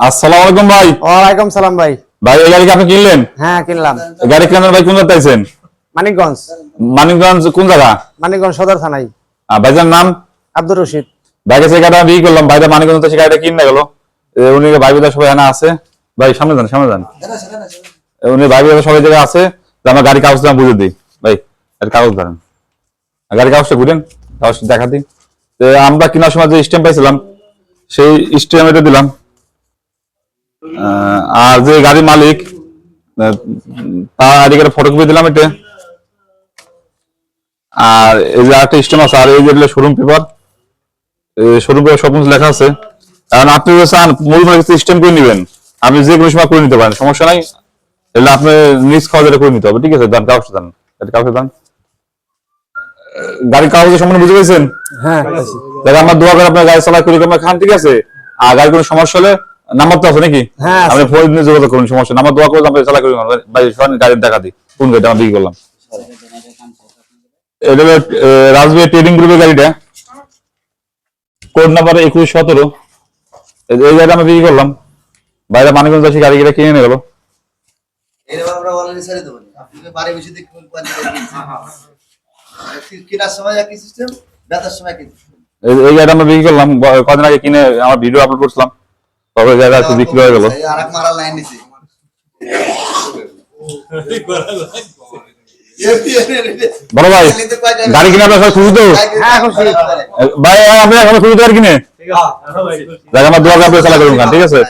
আসসালামু আলাইকুম ভাই। ওয়ালাইকুম সালাম ভাই। ভাই এই গাড়ি আপনি কিনলেন? হ্যাঁ কিনলাম। গাড়ি কেনার ভাই কোন জায়গায় মানিকগঞ্জ। মানিকগঞ্জ কোন জায়গা? মানিকগঞ্জ সদর থানায়। ভাইজার নাম? আব্দুর রশিদ। ভাই কাছে বিক্রি করলাম ভাইটা মানিকগঞ্জ থেকে গাড়িটা কিনে গেল। উনি ভাই সবাই এখানে আছে। ভাই সামনে যান সামনে যান। উনি ভাই সবাই জায়গায় আছে। আমার গাড়ি কাগজটা আমি বুঝে দিই। ভাই এর কাগজ ধরেন। গাড়ি কাগজটা ঘুরেন কাগজ দেখা দিই। আমরা কেনার সময় যে স্ট্যাম্প পাইছিলাম সেই স্ট্যাম্প এটা দিলাম। আর যে গাড়ির মালিক তার আইডি কার্ডের ফটোকপি দিলাম এটা। আর এই যে স্ট্যাম্প আছে আর এই যে শোরুম পেপার শোরুম পেপার সব কিছু লেখা আছে। কারণ আপনি যদি চান মূল স্ট্যাম্প করে নেবেন। আপনি যে কোনো সময় করে নিতে পারেন সমস্যা নাই। এলে আপনি নিজ খাওয়া যেটা করে নিতে হবে ঠিক আছে? দান কাগজটা দান। এটা কাগজটা দান। গাড়ির কাগজের সম্বন্ধে বুঝে গেছেন? হ্যাঁ আমার দোয়া করে আপনার গাড়ি চালা করি আপনার খান ঠিক আছে? আর গাড়ির কোনো সমস্যা হলে নাম্বার তো আছে নাকি? হ্যাঁ। আপনি ফোন দিয়ে যোগাযোগ করুন সমস্যা। আমার দোয়া করে আপনি চালা করি ভাই শোনেন গাড়ির দেখা দিই। কোন গাড়িটা আমি বিক্রি করলাম? এটা হলো রাজবাড়ি ট্রেডিং গ্রুপের গাড়িটা। কোড নাম্বার একুশ সতেরো। এই গাড়িটা আমি বিক্রি করলাম। বাইরে মানিকগঞ্জ আসি গাড়ি গিয়ে কিনে নিয়ে গেলো। আমরা। এই- গাড়িটা আমরা বিক্রি করলাম। কদিন আগে কিনে আমার ভিডিও আপলোড করছিলাম। তবে জায়গা আছে বিক্রি হয়ে গেল? বড় ভাই গাড়ি কিনে আপনার খুশি তো হ্যাঁ, ভাই আপনি এখন খুশি আর কিনে? জায়গা আমার দোয়া করে চালা করুন ঠিক আছে?